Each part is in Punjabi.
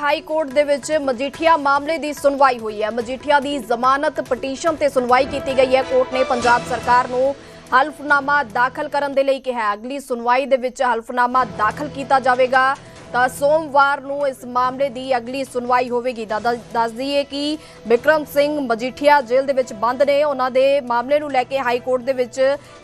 ਹਾਈ ਕੋਰਟ ਦੇ ਵਿੱਚ ਮਜੀਠੀਆ ਮਾਮਲੇ ਦੀ ਸੁਣਵਾਈ ਹੋਈ ਹੈ। ਮਜੀਠੀਆ ਦੀ ਜ਼ਮਾਨਤ ਪਟੀਸ਼ਨ ਤੇ ਸੁਣਵਾਈ ਕੀਤੀ ਗਈ ਹੈ। ਕੋਰਟ ਨੇ ਪੰਜਾਬ ਸਰਕਾਰ ਨੂੰ ਹਲਫਨਾਮਾ ਦਾਖਲ ਕਰਨ ਦੇ ਲਈ ਕਿਹਾ ਅਗਲੀ ਸੁਣਵਾਈ ਦੇ ਵਿੱਚ ਹਲਫਨਾਮਾ ਦਾਖਲ ਕੀਤਾ ਜਾਵੇਗਾ। ਤਾਂ ਸੋਮਵਾਰ ਨੂੰ ਇਸ ਮਾਮਲੇ ਦੀ ਅਗਲੀ ਸੁਣਵਾਈ ਹੋਵੇਗੀ। ਤਾਂ ਦੱਸ ਦੱਸ ਦਈਏ ਕਿ ਵਿਕਰਮ ਸਿੰਘ ਮਜੀਠੀਆ ਜੇਲ੍ਹ ਦੇ ਵਿੱਚ ਬੰਦ ਨੇ। ਉਹਨਾਂ ਦੇ ਮਾਮਲੇ ਨੂੰ ਲੈ ਕੇ ਹਾਈ ਕੋਰਟ ਦੇ ਵਿੱਚ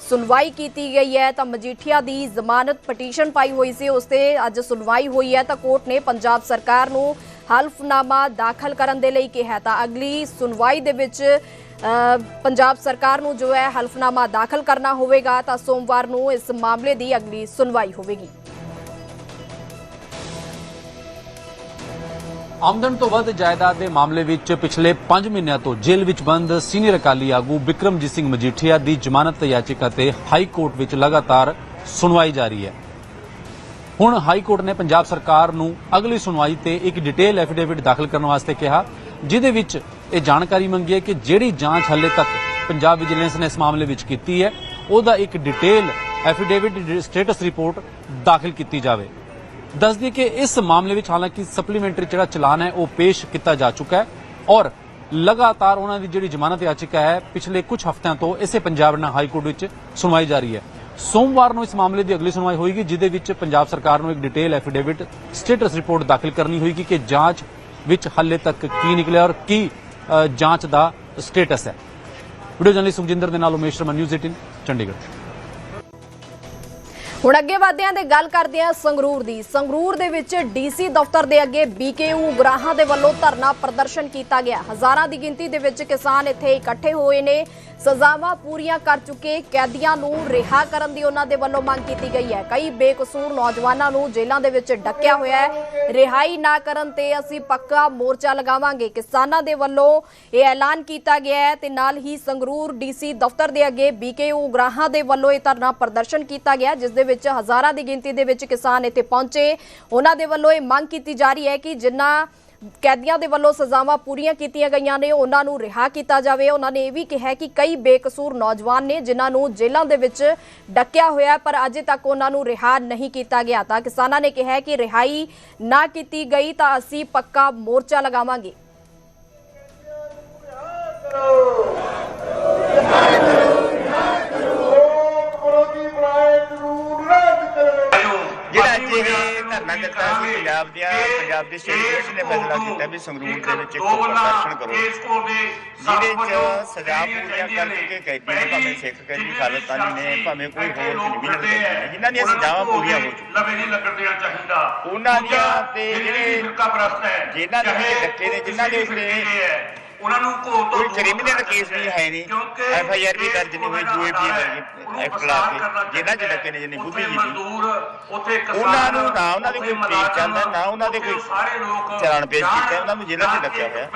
ਸੁਣਵਾਈ ਕੀਤੀ ਗਈ ਹੈ। ਤਾਂ ਮਜੀਠੀਆ ਦੀ ਜ਼ਮਾਨਤ ਪਟੀਸ਼ਨ ਪਾਈ ਹੋਈ ਸੀ। ਉਸ ਤੇ ਅੱਜ ਸੁਣਵਾਈ ਹੋਈ ਹੈ। ਤਾਂ ਕੋਰਟ ਨੇ ਪੰਜਾਬ ਸਰਕਾਰ ਨੂੰ ਹਲਫਨਾਮਾ ਦਾਖਲ ਕਰਨ ਦੇ ਲਈ ਕਿਹਾ ਤਾਂ ਅਗਲੀ ਸੁਣਵਾਈ ਦੇ ਵਿੱਚ ਪੰਜਾਬ ਸਰਕਾਰ ਨੂੰ ਜੋ ਹੈ ਹਲਫਨਾਮਾ ਦਾਖਲ ਕਰਨਾ ਹੋਵੇਗਾ। ਤਾਂ ਸੋਮਵਾਰ ਨੂੰ ਇਸ ਮਾਮਲੇ ਦੀ ਅਗਲੀ ਸੁਣਵਾਈ ਹੋਵੇਗੀ। ਆਮਦਨ ਤੋਂ ਵੱਧ ਜਾਇਦਾਦ ਦੇ ਮਾਮਲੇ ਵਿੱਚ ਪਿਛਲੇ 5 ਮਹੀਨਿਆਂ ਤੋਂ ਜੇਲ੍ਹ ਵਿੱਚ ਬੰਦ ਸੀਨੀਅਰ ਅਕਾਲੀ ਆਗੂ ਬਿਕਰਮਜੀਤ ਸਿੰਘ ਮਜੀਠੀਆ ਦੀ ਜ਼ਮਾਨਤ ਯਾਚਿਕਾ ਤੇ ਹਾਈ ਕੋਰਟ ਵਿੱਚ ਲਗਾਤਾਰ ਸੁਣਵਾਈ ਜਾਰੀ ਹੈ। ਹੁਣ ਹਾਈ ਕੋਰਟ ਨੇ ਪੰਜਾਬ ਸਰਕਾਰ ਨੂੰ ਅਗਲੀ ਸੁਣਵਾਈ ਤੇ ਇੱਕ ਡਿਟੇਲ ਐਫੀਡੇਵਿਟ ਦਾਖਲ ਕਰਨ ਵਾਸਤੇ ਕਿਹਾ, ਜਿਹਦੇ ਵਿੱਚ ਇਹ ਜਾਣਕਾਰੀ ਮੰਗੀ ਹੈ ਕਿ ਜਿਹੜੀ ਜਾਂਚ ਹੱਲੇ ਤੱਕ ਪੰਜਾਬ ਵਿਜੀਲੈਂਸ ਨੇ ਇਸ ਮਾਮਲੇ ਵਿੱਚ ਕੀਤੀ ਹੈ, ਉਹਦਾ ਇੱਕ ਡਿਟੇਲ ਐਫੀਡੇਵਿਟ ਸਟੇਟਸ ਰਿਪੋਰਟ ਦਾਖਲ ਕੀਤੀ ਜਾਵੇ। ਦੱਸ ਦਈਏ ਕਿ ਇਸ ਮਾਮਲੇ ਵਿੱਚ ਹਾਲਾਂਕਿ ਸਪਲੀਮੈਂਟਰੀ ਜਿਹੜਾ ਚਲਾਨ ਹੈ, ਉਹ ਪੇਸ਼ ਕੀਤਾ ਜਾ ਚੁੱਕਾ ਹੈ ਔਰ ਲਗਾਤਾਰ ਉਹਨਾਂ ਦੀ ਜਿਹੜੀ ਜ਼ਮਾਨਤ ਯਾਚਿਕਾ ਹੈ, ਪਿਛਲੇ ਕੁਝ ਹਫ਼ਤਿਆਂ ਤੋਂ ਇਸੇ ਪੰਜਾਬ ਨਾਲ ਹਾਈ ਕੋਰਟ ਵਿੱਚ ਸੁਣਵਾਈ ਜਾ ਰਹੀ ਹੈ। ਸੋਮਵਾਰ ਨੂੰ ਇਸ ਮਾਮਲੇ ਦੀ ਅਗਲੀ ਸੁਣਵਾਈ ਹੋਏਗੀ, ਜਿਹਦੇ ਵਿੱਚ ਪੰਜਾਬ ਸਰਕਾਰ ਨੂੰ ਇੱਕ ਡਿਟੇਲ ਐਫੀਡੇਵਿਟ ਸਟੇਟਸ ਰਿਪੋਰਟ ਦਾਖਲ ਕਰਨੀ ਹੋਏਗੀ ਕਿ ਜਾਂਚ ਵਿੱਚ ਹਾਲੇ ਤੱਕ ਕੀ ਨਿਕਲਿਆ ਔਰ ਕੀ ਜਾਂਚ ਦਾ ਸਟੇਟਸ ਹੈ। ਵੀਡੀਓ ਜਰਨਲਿਸਟ ਸੁਖਜਿੰਦਰ ਦੇ ਨਾਲ ਉਮੇਸ਼ ਸ਼ਰਮਾ ਨਿਊਜ਼ 18 ਚੰਡੀਗੜ੍ਹ। ਹੁਣ ਅੱਗੇ ਵਧਦੇ ਹਾਂ ਤੇ ਗੱਲ ਕਰਦੇ ਹਾਂ ਸੰਗਰੂਰ ਦੀ। ਸੰਗਰੂਰ ਦੇ ਵਿੱਚ ਡੀਸੀ ਦਫ਼ਤਰ ਦੇ ਅੱਗੇ ਬੀਕੇਯੂ ਗਰਾਹਾਂ ਦੇ ਵੱਲੋਂ ਧਰਨਾ ਪ੍ਰਦਰਸ਼ਨ ਕੀਤਾ ਗਿਆ। ਹਜ਼ਾਰਾਂ ਦੀ ਗਿਣਤੀ ਦੇ ਵਿੱਚ ਕਿਸਾਨ ਇੱਥੇ ਇਕੱਠੇ ਹੋਏ ਨੇ। ਸਜ਼ਾਵਾਂ ਪੂਰੀਆਂ ਕਰ ਚੁੱਕੇ ਕੈਦੀਆਂ ਨੂੰ ਰਿਹਾ ਕਰਨ ਦੀ ਉਹਨਾਂ ਦੇ ਵੱਲੋਂ ਮੰਗ ਕੀਤੀ ਗਈ ਹੈ। ਕਈ ਬੇਕਸੂਰ ਨੌਜਵਾਨਾਂ ਨੂੰ ਜੇਲ੍ਹਾਂ ਦੇ ਵਿੱਚ ਡੱਕਿਆ ਹੋਇਆ ਹੈ। ਰਿਹਾਈ ਨਾ ਕਰਨ ਤੇ ਅਸੀਂ ਪੱਕਾ ਮੋਰਚਾ ਲਗਾਵਾਂਗੇ। ਕਿਸਾਨਾਂ ਦੇ ਵੱਲੋਂ ਇਹ ਐਲਾਨ ਕੀਤਾ ਗਿਆ ਹੈ ਤੇ ਨਾਲ ਹੀ ਸੰਗਰੂਰ ਡੀਸੀ ਦਫ਼ਤਰ ਦੇ ਅੱਗੇ ਬੀਕੇਯੂ ਗਰਾਹਾਂ ਦੇ ਵੱਲੋਂ ਇਹ ਧਰਨਾ ਪ੍ਰਦਰਸ਼ਨ ਕੀਤਾ ਗਿਆ, ਜਿਸ ਦੇ ਵਿੱਚ ਹਜ਼ਾਰਾਂ ਦੀ ਗਿਣਤੀ ਦੇ ਵਿੱਚ ਕਿਸਾਨ ਇੱਥੇ ਪਹੁੰਚੇ। ਉਹਨਾਂ ਦੇ ਵੱਲੋਂ ਇਹ ਮੰਗ ਕੀਤੀ ਜਾ ਰਹੀ ਹੈ ਕਿ ਜਿਨ੍ਹਾਂ ਕੈਦੀਆਂ ਦੇ ਵੱਲੋਂ ਸਜ਼ਾਵਾਂ ਪੂਰੀਆਂ ਕੀਤੀਆਂ ਗਈਆਂ ਨੇ, ਉਹਨਾਂ ਨੂੰ ਰਿਹਾ ਕੀਤਾ ਜਾਵੇ। ਉਹਨਾਂ ਨੇ ਇਹ ਵੀ ਕਿਹਾ ਕਿ ਕਈ ਬੇਕਸੂਰ ਨੌਜਵਾਨ ਨੇ ਜਿਨ੍ਹਾਂ ਨੂੰ ਜੇਲ੍ਹਾਂ ਦੇ ਵਿੱਚ ਡੱਕਿਆ ਹੋਇਆ ਪਰ ਅਜੇ ਤੱਕ ਉਹਨਾਂ ਨੂੰ ਰਿਹਾ ਨਹੀਂ ਕੀਤਾ ਗਿਆ। ਤਾਂ ਕਿਸਾਨਾਂ ਨੇ ਕਿਹਾ ਕਿ ਰਿਹਾਈ ਨਾ ਕੀਤੀ ਗਈ ਤਾਂ ਅਸੀਂ ਪੱਕਾ ਮੋਰਚਾ ਲਗਾਵਾਂਗੇ। ਇਹ ਧਰਨਾ ਦਿੱਤਾ ਸੀ ਪੰਜਾਬ ਦੀਆਂ ਪੰਜਾਬ ਦੇ ਸਟੇਟ ਪੁਲਿਸ ਨੇ ਫੈਸਲਾ ਕੀਤਾ ਵੀ ਸੰਗਰੂਰ ਦੇ ਵਿੱਚ ਇੱਕ ਪ੍ਰਦਰਸ਼ਨ ਕਰੋ। ਜਿਹਦੇ ਚ ਸਜ਼ਾ ਪੂਰੀਆਂ ਕਰ ਚੁੱਕੇ ਕੈਦੀ ਨੇ ਭਾਵੇਂ ਸਿੱਖ ਕੈਦੀ ਖਾਲਸਤਾਨੀ ਨੇ ਭਾਵੇਂ ਕੋਈ ਹੋਰ ਕ੍ਰਿਮੀਨਲ ਕੈਦੀ ਜਿਨ੍ਹਾਂ ਦੀਆਂ ਸਜ਼ਾਵਾਂ ਪੂਰੀਆਂ ਹੋ ਚੁੱਕੀਆਂ। ਲਵੇ ਨਹੀਂ ਲੱਗਣ ਦੇਣਾ ਚਾਹੀਦਾ। ਉਹਨਾਂ ਦੀਆਂ ਤੇ ਜਿਹੜੇ ਜਿਨ੍ਹਾਂ ਦੇ ਵਿੱਚ ਡੱਕੇ ਨੇ ਜਿਨ੍ਹਾਂ ਦੇ ਉੱਤੇ ਉਹਨਾਂ ਨੂੰ ਕੋਲ ਤੋਂ ਕੋਈ ਕ੍ਰਿਮੀਨਲ ਕੇਸ ਵੀ ਹੈ ਨਹੀਂ। ਐਫ ਆਈ ਆਰ ਵੀ ਦਰਜ ਨਹੀਂ ਹੋਈ ਜੋ ਏਪੀ ਐਕਟ ਲਾ ਕੇ ਜਿਨ੍ਹਾਂ ਚ ਡੱਕੇ ਨੇ ਜਿੰਨੀ ਬੁੱਧੀ ਜੀ ਮਜ਼ਦੂਰ ਉੱਥੇ ਕਿਸਾਨ ਉਹਨਾਂ ਨੂੰ ਨਾ ਉਹਨਾਂ ਦੇ ਕੋਈ ਪੇਚ ਚੱਲਦਾ, ਨਾ ਉਹਨਾਂ ਦੇ ਕੋਈ ਸਾਰੇ ਲੋਕ ਚਲਾਨ ਪੇਸ਼ ਕੀਤੇ, ਉਹਨਾਂ ਨੂੰ ਜੇਲ੍ਹਾਂ 'ਚ ਡੱਕਿਆ ਹੋਇਆ।